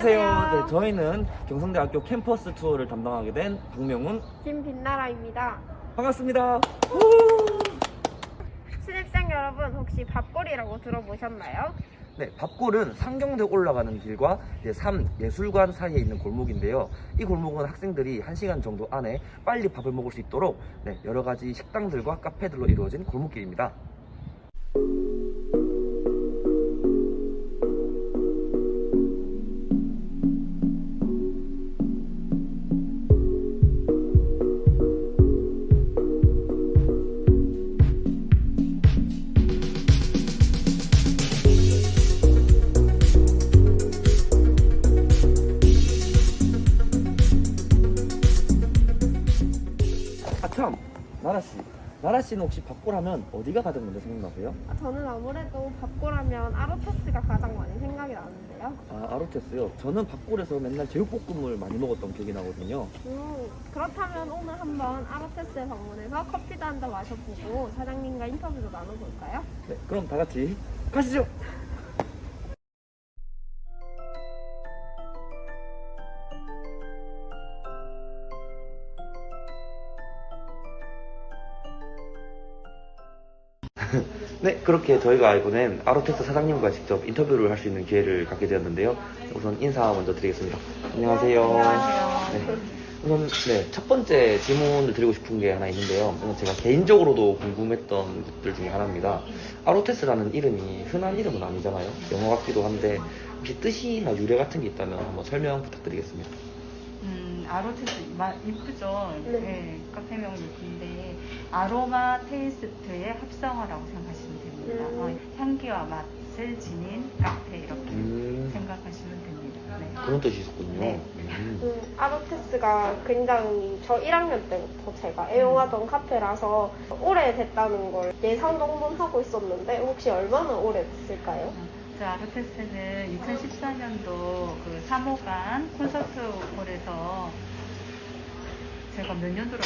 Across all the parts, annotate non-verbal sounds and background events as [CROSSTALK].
안녕하세요. 네, 저희는 경성대학교 캠퍼스 투어를 담당하게 된 박명훈 김빛나라입니다. 반갑습니다. 신입생 여러분 혹시 밥골이라고 들어보셨나요? 네, 밥골은 상경대 올라가는 길과 이제 삼 예술관 사이에 있는 골목인데요. 이 골목은 학생들이 1시간 정도 안에 빨리 밥을 먹을 수 있도록 네, 여러 가지 식당들과 카페들로 이루어진 골목길입니다. 나라 씨는 혹시 밥골하면 어디가 가장 먼저 생각나세요? 아, 저는 아무래도 밥골하면 아로테스가 가장 많이 생각이 나는데요. 아, 아로테스요. 저는 밥골에서 맨날 제육볶음을 많이 먹었던 기억이 나거든요. 음, 그렇다면 오늘 한번 아로테스에 방문해서 커피도 한 잔 마셔보고 사장님과 인터뷰도 나눠볼까요? 네, 그럼 다 같이 가시죠. [LAUGHS] 네, 그렇게 저희가 알고는 아로테스 사장님과 직접 인터뷰를 할 수 있는 기회를 갖게 되었는데요. 우선 인사 먼저 드리겠습니다. 안녕하세요. 네. 우선 네, 첫 번째 질문을 드리고 싶은 게 하나 있는데요. 제가 개인적으로도 궁금했던 것들 중에 하나입니다. 아로테스라는 이름이 흔한 이름은 아니잖아요. 영어 같기도 한데 혹시 뜻이나 유래 같은 게 있다면 한번 설명 부탁드리겠습니다. 음, 아로 테스 마, 이쁘죠? 네. 네. 카페명 이쁜데 아로마 테이스트의 합성어라고 생각하시면 됩니다. 음. 어, 향기와 맛을 지닌 카페 이렇게 음, 생각하시면 됩니다. 네. 그런 뜻이 있었군요. 네. 음. 음, 아로테스가 굉장히 저 1학년 때부터 제가 애용하던 카페라서 오래됐다는 걸 예상 정도는 하고 있었는데 혹시 얼마나 오래됐을까요? 저 아로테스는 2014년도 그 3호간 콘서트홀에서 제가 몇 년도라고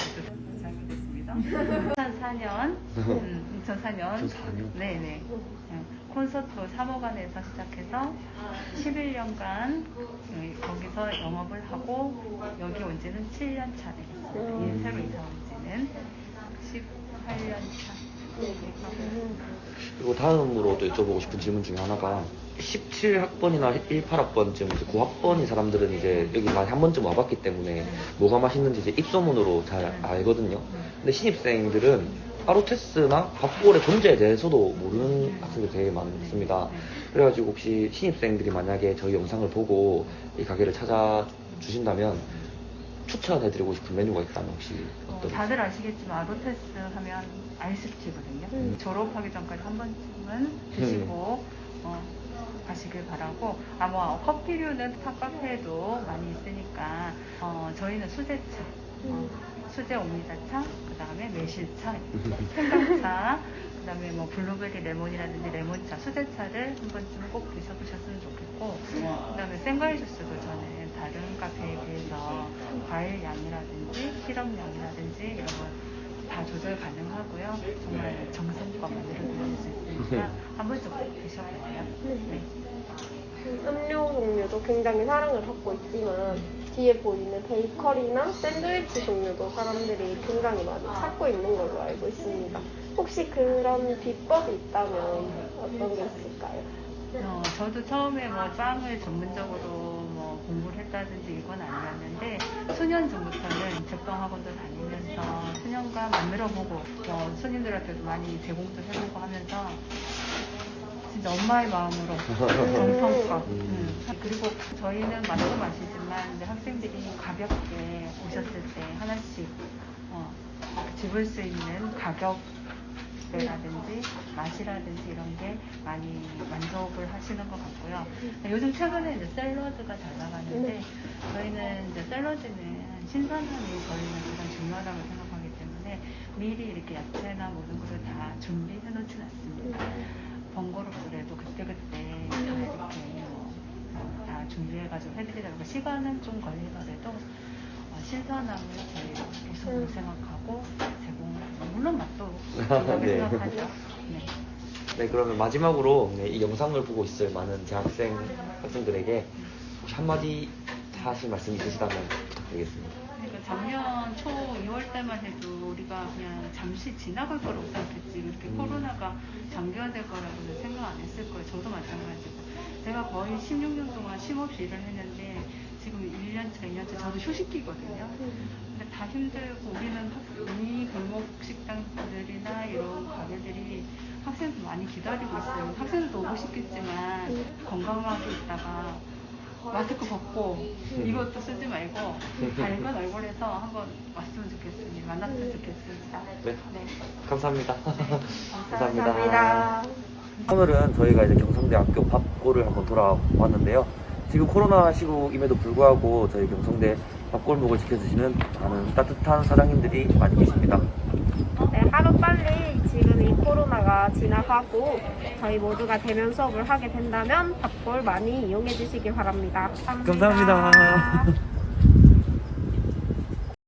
잘못했습니다. 2004년, 음, 2004년, 2004년. 네네. 네, 콘서트 3호관에서 시작해서 11년간 거기서 영업을 하고 여기 온 지는 7년 차 되겠습니다. 음. 예, 새로 이사 온 지는 18년 차. 그리고 다음으로 또 여쭤보고 싶은 질문 중에 하나가 17학번이나 18학번쯤 이제 고학번인 사람들은 이제 여기 많이 한 번쯤 와봤기 때문에 뭐가 맛있는지 이제 입소문으로 잘 알거든요. 근데 신입생들은 아로테스나 밥골의 존재에 대해서도 모르는 학생들이 되게 많습니다. 그래가지고 혹시 신입생들이 만약에 저희 영상을 보고 이 가게를 찾아주신다면 추천해드리고 싶은 메뉴가 있다면 혹시 어, 어떤? 다들 아시겠지만 아로테스 하면 아이스티거든요. 음. 졸업하기 전까지 한 번쯤은 드시고 어, 가시길 바라고 아마 커피류는 탑카페에도 많이 있으니까 어, 저희는 수제차, 어, 수제 오미자차, 그 다음에 매실차, [LAUGHS] 생강차, 그 다음에 뭐 블루베리 레몬이라든지 레몬차, 수제차를 한 번쯤 꼭 드셔보셨으면 좋겠고 그 다음에 생과일 주스도 저는 다른 카페에 비해서 과일 양이라든지 시럽 양이라든지 이런 거다 조절 가능하고요. 정말 정성껏 만들어 드릴 수 있으니까 한 번쯤 꼭 드셔보세요. 네. 음료 종류도 굉장히 사랑을 받고 있지만 뒤에 보이는 베이커리나 샌드위치 종류도 사람들이 굉장히 많이 찾고 있는 걸로 알고 있습니다. 혹시 그런 비법이 있다면 어떤 게 있을까요? 어, 저도 처음에 뭐 빵을 전문적으로 뭐 공부를 했다든지 이건 아니었는데 수년 전부터는 제빵 학원도 다니면서 수년간 만들어보고 어, 손님들한테도 많이 제공도 해보고 하면서 진짜 엄마의 마음으로 정성껏 음. [LAUGHS] 음. 그리고 저희는 맛도 맛이지만 이제 학생들이 가볍게 오셨을 때 하나씩 어, 집을 수 있는 가격 라든지 맛이라든지 이런 게 많이 만족을 하시는 것 같고요. 요즘 최근에 이제 샐러드가 잘 나가는데 저희는 이제 샐러드는 신선함이 저희는 가장 중요하다고 생각하기 때문에 미리 이렇게 야채나 모든 것을 다 준비해 놓진 않습니다. 번거롭더라도 그때그때 다 이렇게 뭐, 어, 다 준비해가지고 보니까 시간은 좀 걸리더라도 어, 신선함을 저희가 우선으로 생각하고 제공을 하죠. 물론 맛도 [LAUGHS] 중요하게 네. 생각하죠. 네. 네, 그러면 마지막으로 네, 이 영상을 보고 있을 많은 재학생 학생들에게 혹시 한마디 하실 말씀 있으시다면 부탁드리겠습니다. 작년 초 2월 때만 해도 우리가 그냥 잠시 지나갈 거라고 생각했지 이렇게 음. 코로나가 장기화될 거라고는 생각 안 했을 거예요. 저도 마찬가지고. 제가 거의 16년 동안 쉼없이 일을 했는데 지금 1년차, 2년차 저도 휴식기거든요. 근데 다 힘들고 우리는 학- 이 골목 식당들이나 이런 가게들이 학생들 많이 기다리고 있어요. 학생들도 오고 싶겠지만 건강하게 있다가 마스크 벗고 이것도 쓰지 말고 밝은 얼굴에서 한번 왔으면 좋겠습니다. 만났으면 좋겠습니다. 네. 네. 감사합니다. 감사합니다. 오늘은 저희가 이제 경성대학교 밥골을 한번 돌아왔는데요. 지금 코로나 시국임에도 불구하고 저희 경성대 밥골목을 지켜주시는 많은 따뜻한 사장님들이 많이 계십니다. 네, 하루 빨리 지금 이 지나가고 저희 모두가 대면 수업을 하게 된다면 밥볼 많이 이용해 주시기 바랍니다. 감사합니다.